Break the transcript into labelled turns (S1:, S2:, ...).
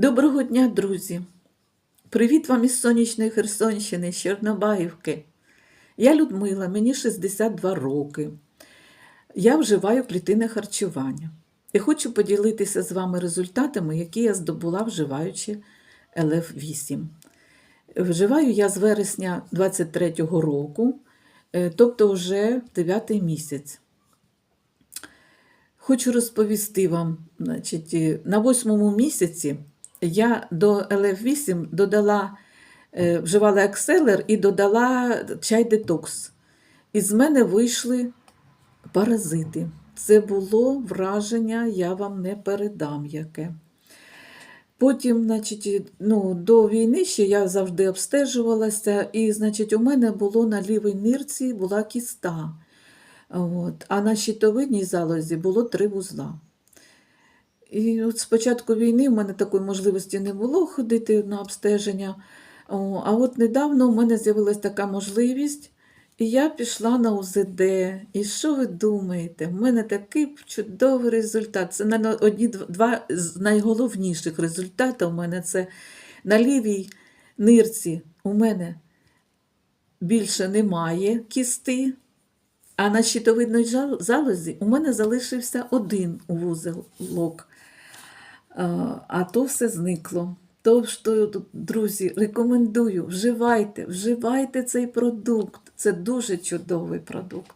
S1: Доброго дня, друзі! Привіт вам із сонячної Херсонщини, з Чорнобаївки. Я Людмила, мені 62 роки. Я вживаю клітинне харчування і хочу поділитися з вами результатами, які я здобула, вживаючи ЛФ8. Вживаю я з вересня 23-го року, е, тобто вже 9 місяць. Хочу розповісти вам, значить, на восьмому місяці я до ЛФ8 додала, е, вживала екселер і додала чай детокс. І з мене вийшли паразити. Це було враження, я вам не передам яке. Потім, значить, ну, до війни ще я завжди обстежувалася, і, значить, у мене було на лівій нирці була кіста. От, а на щитовидній залозі було три вузла. І от з початку війни в мене такої можливості не було ходити на обстеження. А от недавно в мене з'явилася така можливість, і я пішла на УЗД. І що ви думаєте? В мене такий чудовий результат. Це одні два з найголовніших результатів у мене це на лівій нирці у мене більше немає кісти. А на щитовидній залозі у мене залишився один вузелок, а то все зникло. Тож, друзі, рекомендую, вживайте, вживайте цей продукт. Це дуже чудовий продукт.